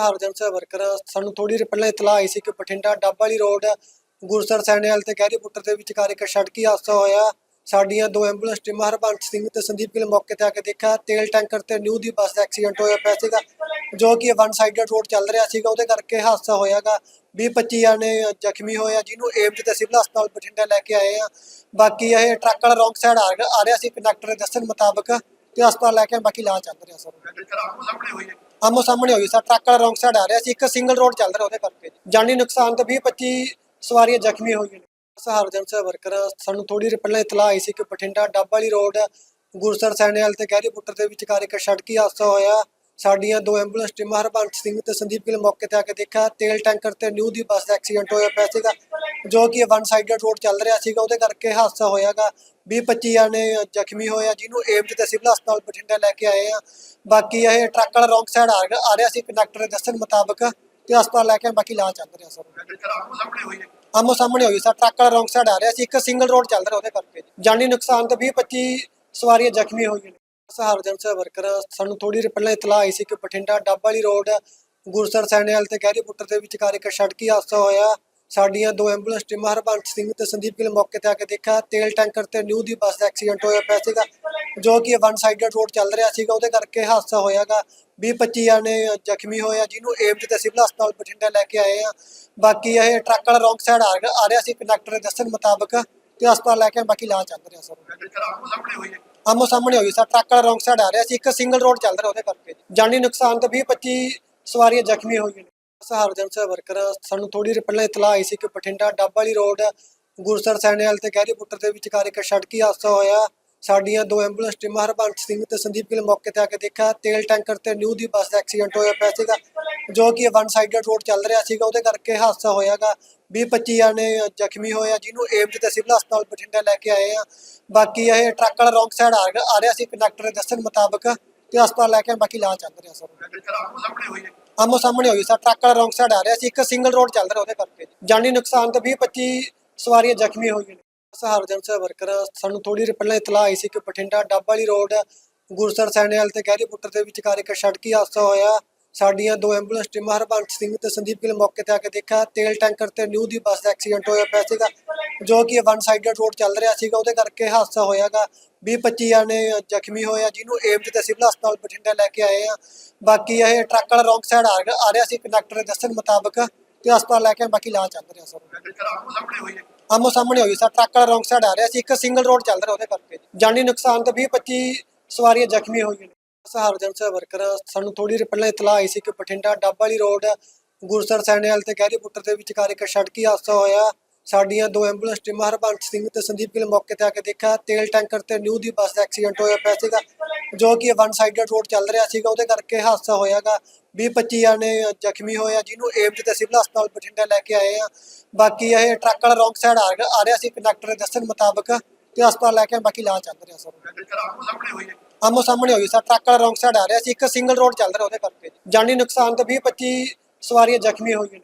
Harjan Singh worker ਸਾਨੂੰ ਥੋੜੀ ਦੇਰ ਪਹਿਲਾਂ ਇਤਲਾਹ ਆਈ ਸੀ ਕਿ ਬਠਿੰਡਾ ਡੱਬ ਵਾਲੀ ਰੋਡ ਗੁਰਸਰ ਸੈਣੇਵਾਲ ਤੇ ਗਹਿਰੀ ਪੁੱਟਰ ਦੇ ਵਿਚਕਾਰ ਇੱਕ ਸੜਕੀ ਹਾਦਸਾ ਹੋਇਆ। ਸਾਡੀਆਂ ਦੋ ਐਂਬੂਲੈਂਸ ਟੀਮਾਂ ਹਰਬੰਸ ਸਿੰਘ ਤੇ ਸੰਦੀਪ ਗਿੱਲ ਮੌਕੇ ਤੇ ਆ ਕੇ ਦੇਖਿਆ। ਤੇਲ ਟੈਂਕਰ ਤੇ ਨਿਊ ਦੀ ਬੱਸ ਦਾ ਐਕਸੀਡੈਂਟ ਹੋਇਆ ਪਿਆ ਸੀਗਾ, ਜੋ ਕਿ ਵਨ ਸਾਈਡਡ ਰੋਡ ਚੱਲ ਰਿਹਾ ਸੀਗਾ। ਉਹਦੇ ਕਰਕੇ ਹਾਦਸਾ ਹੋਇਆਗਾ। 20 25 ਜਾਣੇ ਜ਼ਖਮੀ ਹੋਏ ਆ, ਜਿਹਨੂੰ ਏਮਜ ਤੇ ਸਿਵਲ ਹਸਪਤਾਲ ਬਠਿੰਡਾ ਲੈ ਕੇ ਆਏ ਆ। ਬਾਕੀ ਇਹ ਟਰੱਕ ਵਾਲਾ ਰੌਂਗ ਸਾਈਡ ਆ ਰਿਹਾ ਸੀ। ਕੰਡਕਟਰ ਦੇ ਦੱਸਣ ਮੁਤਾਬਕ ਤੇ ਹਸਪਤਾਲ ਲੈ ਕੇ ਬਾਕੀ ਇਲਾਜ ਚੱਲ ਰਿਹਾ ਸਰ। ਆਮੋ ਸਾਹਮਣੇ ਹੋਈ ਸਰ, ਟਰੱਕ ਵਾਲਾ ਰੌਂਗ ਸਾਈਡ ਆ ਰਿਹਾ ਸੀ, ਇੱਕ ਸਿੰਗਲ ਰੋਡ ਚੱਲ ਰਿਹਾ ਉਹਦੇ ਕਰਕੇ। ਜਾਨੀ ਨੁਕਸਾਨ ਤੇ 20 25 ਸਵਾਰੀਆਂ ਜ਼ਖਮੀ ਹੋਈਆਂ ਨੇ। ਸਹਾਰਜਨ ਸਿੰਘ ਵਰਕਰ ਸਾਨੂੰ ਥੋੜੀ ਦੇਰ ਪਹਿਲਾਂ ਇਤਲਾਹ ਆਈ ਸੀ ਕਿ ਬਠਿੰਡਾ ਡੱਬ ਵਾਲੀ ਰੋਡ ਗੁਰਸਰ ਸੈਣੇਵਾਲ ਤੇ ਗਹਿਰੀ ਪੁੱਟਰ ਦੇ ਵਿਚਕਾਰ ਇੱਕ ਸੜਕੀ ਹਾਦਸਾ ਹੋਇਆ। ਸਾਡੀਆਂ ਦੋ ਐਂਬੂਲੈਂਸ ਟੀਮਾਂ, ਹਰਬੰਸ ਸਿੰਘ ਤੇ ਸੰਦੀਪ ਗਿੱਲ ਮੌਕੇ ਤੇ ਆ ਕੇ ਦੇਖਿਆ। ਤੇਲ ਟੈਂਕਰ ਤੇ ਨਿਊ ਦੀ ਬੱਸ ਦਾ ਐਕਸੀਡੈਂਟ ਹੋਇਆ ਪਿਆ ਸੀਗਾ, ਜੋ ਕਿ ਵਨ ਸਾਈਡਡ ਰੋਡ ਚੱਲ ਰਿਹਾ ਸੀਗਾ। ਉਹਦੇ ਕਰਕੇ ਹਾਦਸਾ ਹੋਇਆਗਾ। 20 25 ਜਾਣੇ ਜ਼ਖਮੀ ਹੋਏ ਆ, ਜਿਹਨੂੰ ਏਮਜ ਤੇ ਸਿਵਲ ਹਸਪਤਾਲ ਬਠਿੰਡਾ ਲੈ ਕੇ ਆਏ ਆ। ਬਾਕੀ ਇਹ ਟਰੱਕ ਵਾਲਾ ਰੌਂਗ ਸਾਈਡ ਆ ਰਿਹਾ ਸੀ। ਕੰਡਕਟਰ ਦੇ ਦੱਸਣ ਮੁਤਾਬਕ ਤੇ ਹਸਪਤਾਲ ਲੈ ਕੇ ਬਾਕੀ ਇਲਾਜ ਚੱਲ ਰਿਹਾ ਸਰ। ਆਮੋ ਸਾਹਮਣੇ ਹੋਈ ਸਰ, ਟਰੱਕ ਵਾਲਾ ਰੌਂਗ ਸਾਈਡ ਆ ਰਿਹਾ ਸੀ। ਇੱਕ ਸਿੰਗਲ ਰੋਡ ਚੱਲ ਰਿਹਾ ਉਹਦੇ ਕਰਕੇ। ਜਾਨੀ ਨੁਕਸਾਨ ਤੇ 20 25 ਸਵਾਰੀਆਂ ਜ਼ਖਮੀ ਹੋਈਆਂ ਨੇ ਸਹਾਰਜਨ ਸਿੰਘ ਵਰਕਰ ਸਾਨੂੰ ਥੋੜੀ ਦੇਰ ਪਹਿਲਾਂ ਇਤਲਾਹ ਆਈ ਸੀ ਕਿ ਬਠਿੰਡਾ ਡੱਬ ਵਾਲੀ ਰੋਡ ਗੁਰਸਰ ਸੈਣੇਵਾਲ ਤੇ ਗਹਿਰੀ ਦੇ ਵਿਚਕਾਰ ਇੱਕ ਸੜਕੀ ਹਾਦਸਾ ਹੋਇਆ। ਸਾਡੀਆਂ ਦੋ ਐਂਬੂਲੈਂਸ ਟੀਮਾਂ ਹਰਬੰਸ ਸਿੰਘ ਤੇ ਸੰਦੀਪ ਗਿੱਲ ਮੌਕੇ ਤੇ ਆ ਕੇ ਦੇਖਿਆ। ਤੇਲ ਟੈਂਕਰ ਤੇ ਨਿਊ ਦੀ ਬੱਸ ਦਾ ਐਕਸੀਡੈਂਟ ਹੋਇਆ ਪਿਆ ਸੀਗਾ ਜੋ ਕਿ ਵਨ ਸਾਈਡਡ ਰੋਡ ਚੱਲ ਰਿਹਾ ਸੀਗਾ। ਉਹਦੇ ਕਰਕੇ ਹਾਦਸਾ ਹੋਇਆਗਾ। 20 25 ਜਣੇ ਜ਼ਖਮੀ ਹੋਏ ਆ ਜਿਹਨੂੰ ਏਮਜ ਤੇ ਸਿਵਲ ਹਸਪਤਾਲ ਬਠਿੰਡਾ ਲੈ ਕੇ ਆਏ ਆ। ਬਾਕੀ ਇਹ ਟਰੱਕ ਵਾਲਾ ਰੌਂਗ ਸਾਈਡ ਆ ਰਿਹਾ ਸੀ। ਕੰਡਕਟਰ ਦੇ ਦੱਸਣ ਮੁਤਾਬਕ ਤੇ ਹਸਪਤਾਲ ਲੈ ਕੇ ਆਏ, ਬਾਕੀ ਇਲਾਜ ਚੱਲ ਰਿਹਾ ਸਰ। ਆਮੋ ਸਾਹਮਣੇ ਹੋਈ ਸਰ, ਟਰੱਕ ਵਾਲਾ ਰੌਂਗ ਸਾਈਡ ਆ ਰਿਹਾ ਸੀ, ਇੱਕ ਸਿੰਗਲ ਰੋਡ ਚੱਲ ਰਿਹਾ ਉਹਦੇ ਕਰਕੇ। ਜਾਨੀ ਨੁਕਸਾਨ ਤੇ 20 25 ਸਵਾਰੀਆਂ ਜ਼ਖਮੀ ਹੋਈਆਂ ਨੇ। ਸਹਾਰਜਨ ਵਰਕਰ ਸਾਨੂੰ ਥੋੜੀ ਦੇਰ ਪਹਿਲਾਂ ਇਤਲਾਹ ਆਈ ਸੀ ਕਿ ਬਠਿੰਡਾ ਡੱਬ ਵਾਲੀ ਰੋਡ ਗੁਰਸਰ ਸੈਣੇਵਾਲ ਤੇ ਗਹਿਰੀਪੁੱਟਰ ਦੇ ਵਿਚਕਾਰ ਇੱਕ ਸੜਕੀ ਹਾਦਸਾ ਹੋਇਆ। ਸਾਡੀਆਂ ਦੋ ਐਂਬੂਲੈਂਸ ਟੀਮਾਂ ਹਰਬੰਸ ਸਿੰਘ ਤੇ ਸੰਦੀਪ ਗਿੱਲ ਮੌਕੇ ਤੇ ਆ ਕੇ ਦੇਖਿਆ। ਤੇਲ ਟੈਂਕਰ ਤੇ ਨਿਊ ਦੀ ਬੱਸ ਦਾ ਐਕਸੀਡੈਂਟ ਹੋਇਆ ਪਿਆ ਸੀਗਾ, ਜੋ ਕਿ ਵਨ ਸਾਈਡਡ ਰੋਡ ਚੱਲ ਰਿਹਾ ਸੀਗਾ, ਉਹਦੇ ਕਰਕੇ ਹਾਦਸਾ ਹੋਇਆਗਾ। 20 25 ਜਾਣੇ ਜ਼ਖਮੀ ਹੋਏ ਆ, ਜਿਹਨੂੰ ਏਮਜ ਤੇ ਸਿਵਲ ਹਸਪਤਾਲ ਬਠਿੰਡਾ ਲੈ ਕੇ ਆਏ ਆ। ਬਾਕੀ ਇਹ ਟਰੱਕ ਵਾਲਾ ਰੌਂਗ ਸਾਈਡ ਆ ਰਿਹਾ ਸੀ, ਕੰਡਕਟਰ ਦੇ ਦੱਸਣ ਮੁਤਾਬਕ ਤੇ ਹਸਪਤਾਲ ਲੈ ਕੇ ਬਾਕੀ ਇਲਾਜ ਚੱਲ ਰਿਹਾ ਸਰ। ਆਮੋ ਸਾਹਮਣੇ ਹੋਈ ਸਰ, ਟਰੱਕ ਵਾਲਾ ਰੌਂਗ ਸਾਈਡ ਆ ਰਿਹਾ ਸੀ, ਇੱਕ ਸਿੰਗਲ ਰੋਡ ਚੱਲ ਰਿਹਾ ਉਹਦੇ ਕਰਕੇ। ਜਾਨੀ ਨੁਕਸਾਨ ਤੇ 20 25 ਸਵਾਰੀਆਂ ਜ਼ਖਮੀ ਹੋਈਆਂ ਨੇ। ਸਹਾਰਜਨ ਸਾਹਿਬ ਵਰਕਰ ਸਾਨੂੰ ਥੋੜੀ ਦੇਰ ਪਹਿਲਾਂ ਇਤਲਾਹ ਆਈ ਸੀ ਕਿ ਬਠਿੰਡਾ ਡੱਬ ਵਾਲੀ ਰੋਡ ਗੁਰਸਰ ਸੈਣੇਵਾਲ ਤੇ ਗਹਿਰੀ ਪੁੱਟਰ ਦੇ ਵਿਚਕਾਰ ਇੱਕ ਸੜਕੀ ਹਾਦਸਾ ਹੋਇਆ। ਸਾਡੀਆਂ ਦੋ ਐਂਬੂਲੈਂਸ ਟੀਮਾਂ ਹਰਬੰਸ ਸਿੰਘ ਤੇ ਸੰਦੀਪ ਗਿੱਲ ਮੌਕੇ ਤੇ ਆ ਕੇ ਦੇਖਿਆ। ਤੇਲ ਟੈਂਕਰ ਤੇ ਨਿਊ ਦੀ ਬੱਸ ਦਾ ਐਕਸੀਡੈਂਟ ਹੋਇਆ ਪਿਆ ਸੀਗਾ, ਜੋ ਕਿ ਵਨ ਸਾਈਡਡ ਰੋਡ ਚੱਲ ਰਿਹਾ ਸੀਗਾ। ਉਹਦੇ ਕਰਕੇ ਹਾਦਸਾ ਹੋਇਆਗਾ। 20 25 ਜਾਣੇ ਜ਼ਖਮੀ ਹੋਏ ਆ, ਜਿਹਨੂੰ ਏਮਜ ਤੇ ਸਿਵਲ ਹਸਪਤਾਲ ਬਠਿੰਡਾ ਲੈ ਕੇ ਆਏ ਆ। ਬਾਕੀ ਇਹ ਟਰੱਕ ਵਾਲਾ ਰੌਂਗ ਸਾਈਡ ਆ ਰਿਹਾ ਸੀ। ਕੰਡਕਟਰ ਦੇ ਦੱਸਣ ਮੁਤਾਬਕ ਤੇ ਹਸਪਤਾਲ ਲੈ ਕੇ ਬਾਕੀ ਇਲਾਜ ਚੱਲ ਰਿਹਾ ਸਰ ਆਮੋ ਸਾਹਮਣੇ ਹੋਈ ਸਰ, ਟਰੱਕ ਵਾਲਾ ਰੌਂਗ ਸਾਈਡ ਆ ਰਿਹਾ ਸੀ। ਇੱਕ ਸਿੰਗਲ ਰੋਡ ਚੱਲ ਰਿਹਾ ਉਹਦੇ ਕਰਕੇ। ਜਾਨੀ ਨੁਕਸਾਨ ਤੇ 20 25 ਸਵਾਰੀਆਂ ਜ਼ਖਮੀ ਹੋਈਆਂ ਨੇ ਸਹਾਰਜਨ ਵਰਕਰ ਸਾਨੂੰ ਥੋੜੀ ਦੇਰ ਪਹਿਲਾਂ ਇਤਲਾਹ ਆਈ ਸੀ ਕਿ ਬਠਿੰਡਾ ਡੱਬ ਵਾਲੀ ਰੋਡ ਗੁਰਸਰ ਸੈਣੇਵਾਲ ਤੇ ਗਹਿਰੀ ਪੁੱਟਰ ਦੇ ਵਿਚਕਾਰ ਇੱਕ ਸੜਕੀ ਹਾਦਸਾ ਹੋਇਆ। ਸਾਡੀਆਂ ਦੋ ਐਂਬੂਲੈਂਸ ਟੀਮਾਂ ਹਰਬੰਸ ਸਿੰਘ ਤੇ ਸੰਦੀਪ ਗਿੱਲ ਮੌਕੇ ਤੇ ਆ ਕੇ ਦੇਖਿਆ। ਤੇਲ ਟੈਂਕਰ ਤੇ ਨਿਊ ਦੀ ਬੱਸ ਦਾ ਐਕਸੀਡੈਂਟ ਹੋਇਆ ਪਿਆ ਸੀਗਾ, ਜੋ ਕਿ ਵਨ ਸਾਈਡਡ ਰੋਡ ਚੱਲ ਰਿਹਾ ਸੀਗਾ। ਉਹਦੇ ਕਰਕੇ ਹਾਦਸਾ ਹੋਇਆਗਾ। 20 25 ਜਾਣੇ ਜ਼ਖਮੀ ਹੋਏ ਆ, ਜਿਹਨੂੰ ਏਮਜ ਤੇ ਸਿਵਲ ਹਸਪਤਾਲ ਬਠਿੰਡਾ ਲੈ ਕੇ ਆਏ ਆ। ਬਾਕੀ ਇਹ ਟਰੱਕ ਵਾਲਾ ਰੌਂਗ ਸਾਈਡ ਆ ਆ ਰਿਹਾ ਸੀ। ਕੰਡਕਟਰ ਦੇ ਦੱਸਣ ਮੁਤਾਬਕ ਤੇ ਹਸਪਤਾਲ ਲੈ ਕੇ ਬਾਕੀ ਇਲਾਜ ਚੱਲ ਰਿਹਾ ਸਰ ਆਮੋ ਸਾਹਮਣੇ ਹੋਈ, ਸਰ, ਟਰੱਕ ਵਾਲਾ ਰੌਂਗ ਸਾਈਡ ਆ ਰਿਹਾ ਸੀ, ਇੱਕ ਸਿੰਗਲ ਰੋਡ ਚੱਲ ਰਿਹਾ ਉਹਦੇ ਕਰਕੇ। ਜਾਨੀ ਨੁਕਸਾਨ ਤੇ 20 25 ਸਵਾਰੀਆਂ ਜ਼ਖਮੀ ਹੋਈਆਂ ਨੇ।